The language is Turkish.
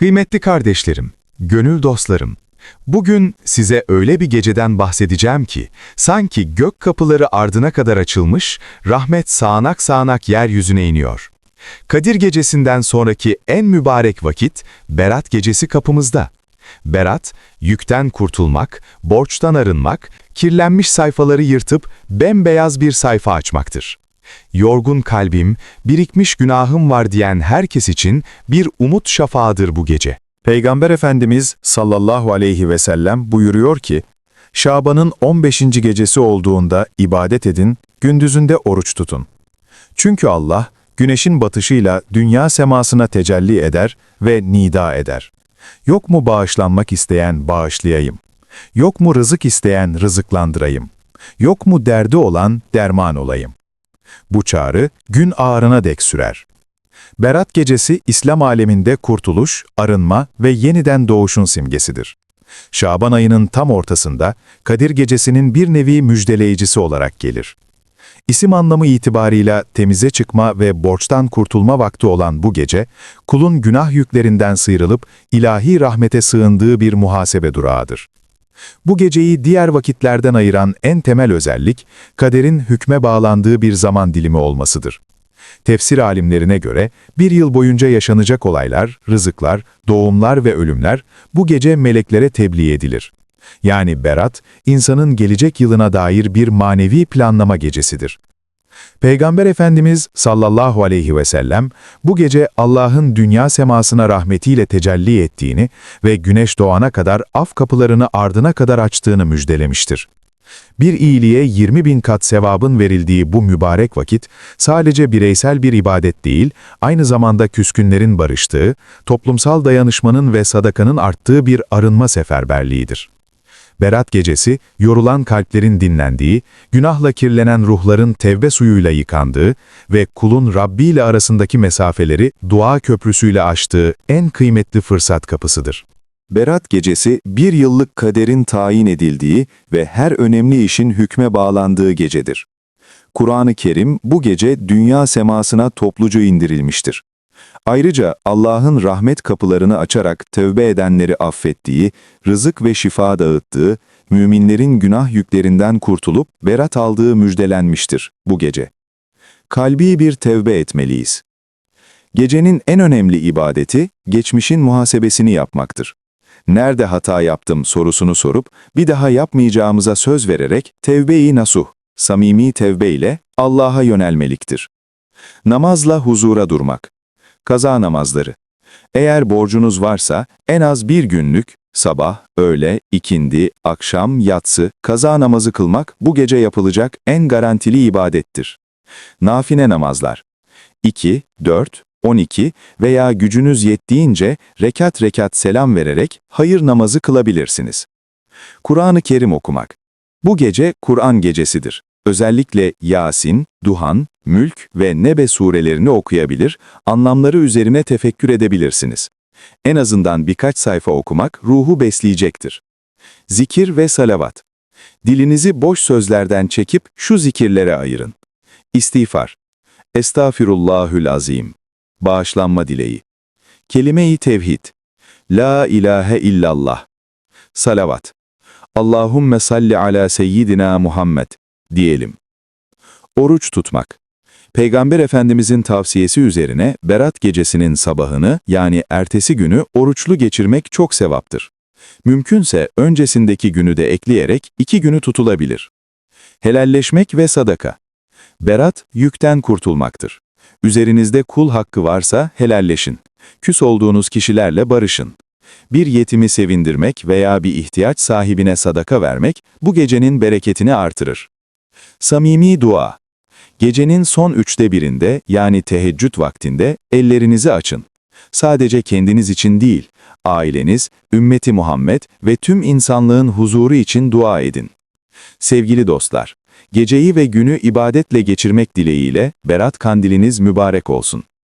Kıymetli kardeşlerim, gönül dostlarım, bugün size öyle bir geceden bahsedeceğim ki, sanki gök kapıları ardına kadar açılmış, rahmet sağanak sağanak yeryüzüne iniyor. Kadir gecesinden sonraki en mübarek vakit, Berat gecesi kapımızda. Berat, yükten kurtulmak, borçtan arınmak, kirlenmiş sayfaları yırtıp bembeyaz bir sayfa açmaktır. Yorgun kalbim, birikmiş günahım var diyen herkes için bir umut şafağıdır bu gece. Peygamber Efendimiz sallallahu aleyhi ve sellem buyuruyor ki, Şaban'ın 15. gecesi olduğunda ibadet edin, gündüzünde oruç tutun. Çünkü Allah, güneşin batışıyla dünya semasına tecelli eder ve nida eder. Yok mu bağışlanmak isteyen bağışlayayım? Yok mu rızık isteyen rızıklandırayım? Yok mu derdi olan derman olayım? Bu çağrı gün ağarına dek sürer. Berat gecesi İslam aleminde kurtuluş, arınma ve yeniden doğuşun simgesidir. Şaban ayının tam ortasında Kadir gecesinin bir nevi müjdeleyicisi olarak gelir. İsim anlamı itibarıyla temize çıkma ve borçtan kurtulma vakti olan bu gece, kulun günah yüklerinden sıyrılıp ilahi rahmete sığındığı bir muhasebe durağıdır. Bu geceyi diğer vakitlerden ayıran en temel özellik, kaderin hükme bağlandığı bir zaman dilimi olmasıdır. Tefsir alimlerine göre bir yıl boyunca yaşanacak olaylar, rızıklar, doğumlar ve ölümler bu gece meleklere tebliğ edilir. Yani Berat, insanın gelecek yılına dair bir manevi planlama gecesidir. Peygamber Efendimiz sallallahu aleyhi ve sellem bu gece Allah'ın dünya semasına rahmetiyle tecelli ettiğini ve güneş doğana kadar af kapılarını ardına kadar açtığını müjdelemiştir. Bir iyiliğe 20 bin kat sevabın verildiği bu mübarek vakit, sadece bireysel bir ibadet değil, aynı zamanda küskünlerin barıştığı, toplumsal dayanışmanın ve sadakanın arttığı bir arınma seferberliğidir. Berat gecesi, yorulan kalplerin dinlendiği, günahla kirlenen ruhların tevbe suyuyla yıkandığı ve kulun Rabbi ile arasındaki mesafeleri dua köprüsüyle aştığı en kıymetli fırsat kapısıdır. Berat gecesi bir yıllık kaderin tayin edildiği ve her önemli işin hükme bağlandığı gecedir. Kur'an-ı Kerim bu gece dünya semasına topluca indirilmiştir. Ayrıca Allah'ın rahmet kapılarını açarak tövbe edenleri affettiği, rızık ve şifa dağıttığı, müminlerin günah yüklerinden kurtulup berat aldığı müjdelenmiştir bu gece. Kalbi bir tevbe etmeliyiz. Gecenin en önemli ibadeti, geçmişin muhasebesini yapmaktır. Nerede hata yaptım sorusunu sorup, bir daha yapmayacağımıza söz vererek tevbe-i nasuh, samimi tevbe ile Allah'a yönelmeliktir. Namazla huzura durmak. Kaza namazları. Eğer borcunuz varsa en az bir günlük, sabah, öğle, ikindi, akşam, yatsı, kaza namazı kılmak bu gece yapılacak en garantili ibadettir. Nafile namazlar. 2, 4, 12 veya gücünüz yettiğince rekat rekat selam vererek hayır namazı kılabilirsiniz. Kur'an-ı Kerim okumak. Bu gece Kur'an gecesidir. Özellikle Yasin, Duhan, Mülk ve Nebe surelerini okuyabilir, anlamları üzerine tefekkür edebilirsiniz. En azından birkaç sayfa okumak ruhu besleyecektir. Zikir ve salavat. Dilinizi boş sözlerden çekip şu zikirlere ayırın. İstiğfar. Estağfirullahül azim. Bağışlanma dileği. Kelime-i tevhid. La ilahe illallah. Salavat. Allahümme salli ala seyyidina Muhammed diyelim. Oruç tutmak. Peygamber Efendimizin tavsiyesi üzerine Berat gecesinin sabahını yani ertesi günü oruçlu geçirmek çok sevaptır. Mümkünse öncesindeki günü de ekleyerek iki günü tutulabilir. Helalleşmek ve sadaka. Berat, yükten kurtulmaktır. Üzerinizde kul hakkı varsa helalleşin. Küs olduğunuz kişilerle barışın. Bir yetimi sevindirmek veya bir ihtiyaç sahibine sadaka vermek bu gecenin bereketini artırır. Samimi dua. Gecenin son üçte birinde yani teheccüd vaktinde ellerinizi açın. Sadece kendiniz için değil, aileniz, ümmeti Muhammed ve tüm insanlığın huzuru için dua edin. Sevgili dostlar, geceyi ve günü ibadetle geçirmek dileğiyle Berat kandiliniz mübarek olsun.